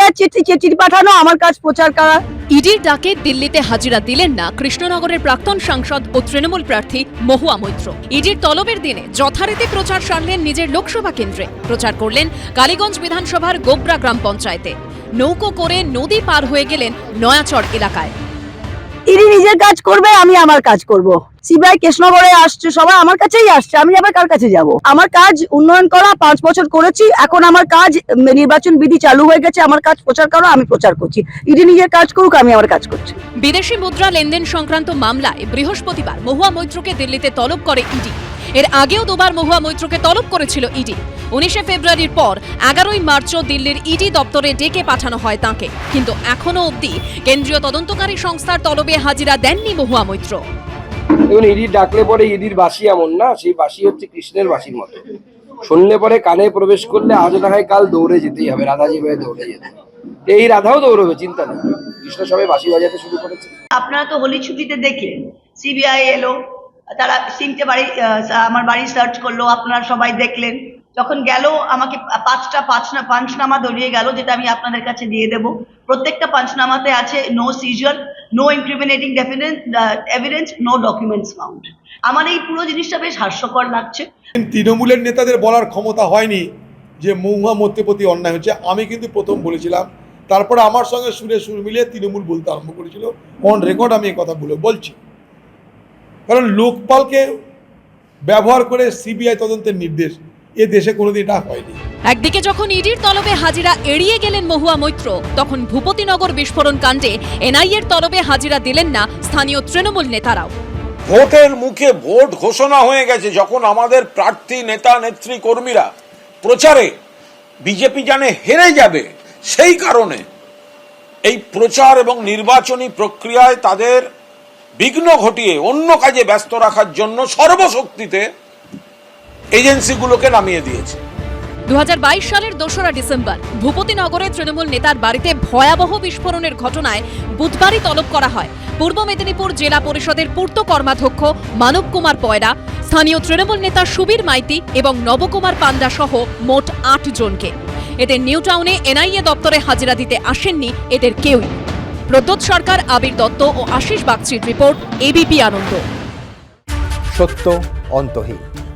কাজ চিঠি চিঠি পাঠানো, আমার কাজ প্রচার করা। ইডির ডাকে দিল্লিতে হাজিরা দিলেন না কৃষ্ণনগরের প্রাক্তন সাংসদ ও তৃণমূল প্রার্থী মহুয়া মৈত্র। ইডির তলবের দিনে যথারীতি প্রচার সারলেন নিজের লোকসভা কেন্দ্রে। প্রচার করলেন কালীগঞ্জ বিধানসভার গোবরা গ্রাম পঞ্চায়েতে। নৌকো করে নদী পার হয়ে গেলেন নয়াচর এলাকায়। ইনি নিজের কাজ করবে, আমি আমার কাজ করব। সিবিআই কৃষ্ণনগরে আসছে, সবাই আমার কাছেই আসছে, আমি আবার কার কাছে যাব? আমার কাজ উন্নয়ন করা, পাঁচ বছর করেছি, এখন আমার কাজ নির্বাচন বিধি চালু হয়ে গেছে, আমার কাজ প্রচার করা, আমি প্রচার করছি। ইডি নিজের কাজ করুক, আমি আমার কাজ করছি। বিদেশি মুদ্রা লেনদেন সংক্রান্ত মামলায় বৃহস্পতিবার মহুয়া মৈত্রকে দিল্লিতে তলব করে ইডি। এর আগেও দুবার মহুয়া মৈত্রকে তলব করেছিল ইডি। উনিশে ফেব্রুয়ারির পর এগারোই মার্চও দিল্লির ইডি দপ্তরে ডেকে পাঠানো হয় তাঁকে। কিন্তু এখনও অবধি কেন্দ্রীয় তদন্তকারী সংস্থার তলবে হাজিরা দেননি মহুয়া মৈত্র। দেখুন ইডির ডাকলে পরে ইডির বাসি এমন না সেই বাসি হচ্ছে কৃষ্ণের বাসির মতো। শুনলে পরে কানে প্রবেশ করলে আজ না হয় কাল দৌড়ে যেতেই হবে রাধা যেভাবে দৌড়ে যেতে এই রাধাও দৌড়বে চিন্তা নেই। কৃষ্ণ সবাই বাসি বাজাতে শুরু করেছে। আপনারা তো হোলি ছুটিতে দেখলেন সিবিআই এলো তারা তিনটে বাড়ি আমার বাড়ি সার্চ করল আপনারা সবাই দেখলেন। যখন গেল, আমাকে পাঁচটা পাঁচনা পাঞ্চনামা ধরিয়ে গেল, যেটা আমি আপনাদের কাছে দিয়ে দেব। প্রত্যেকটা পাঞ্চনামাতে আছে no seizure no incriminating evidence no documents found আমার এই পুরো জিনিসটা বেশ হাস্যকর লাগছে। তৃণমূলের নেতাদের বলার ক্ষমতা হয়নি যে মহুয়া মধ্যে প্রতি অন্যায় হচ্ছে। আমি কিন্তু প্রথম বলেছিলাম, তারপরে আমার সঙ্গে সুরে সুর মিলিয়ে তৃণমূল বলতে আরম্ভ করেছিল। অন রেকর্ড আমি এই কথা বলে বলছি। কারণ লোকপালকে ব্যবহার করে সিবিআই তদন্তের নির্দেশ। এ দেশে কোনোদিন এটা হয়নি। একদিকে যখন ইডির তলবে হাজিরা এড়িয়ে গেলেন মহুয়া মৈত্র তখন ভূপতিনগর বিস্ফোরণ কাণ্ডে এনআইএর তলবে হাজিরা দিলেন না স্থানীয় তৃণমূল নেতারাও। ভোটের মুখে ভোট ঘোষণা হয়ে গেছে যখন আমাদের প্রার্থী নেতা নেত্রী কর্মীরা প্রচারে বিজেপি জানে হেরে যাবে সেই কারণে এই প্রচার এবং নির্বাচনী প্রক্রিয়ায় তাদের বিঘ্ন ঘটিয়ে অন্য কাজে ব্যস্ত রাখার জন্য সর্বশক্তিতে এজেন্সিগুলোকে নামিয়ে দিয়েছে। দু হাজার বাইশ সালের দোসরা ডিসেম্বর ভূপতিনগরে তৃণমূল নেতার বাড়িতে ভয়াবহ বিস্ফোরণের ঘটনায় বুধবারই তলব করা হয়। পূর্ব মেদিনীপুর জেলা পরিষদের পূর্ত কর্মাধ্যক্ষ মানব কুমার পয়রা স্থানীয় তৃণমূল নেতা সুবীর মাইতি এবং নবকুমার পান্ডা সহ মোট আট জনকে। এদের নিউ টাউনে এনআইএ দপ্তরে হাজিরা দিতে আসেননি এদের কেউই। প্রদ্যোৎ সরকার আবির দত্ত ও আশিস বাগচির রিপোর্ট এবিপি আনন্দ। সত্য অন্তহীন।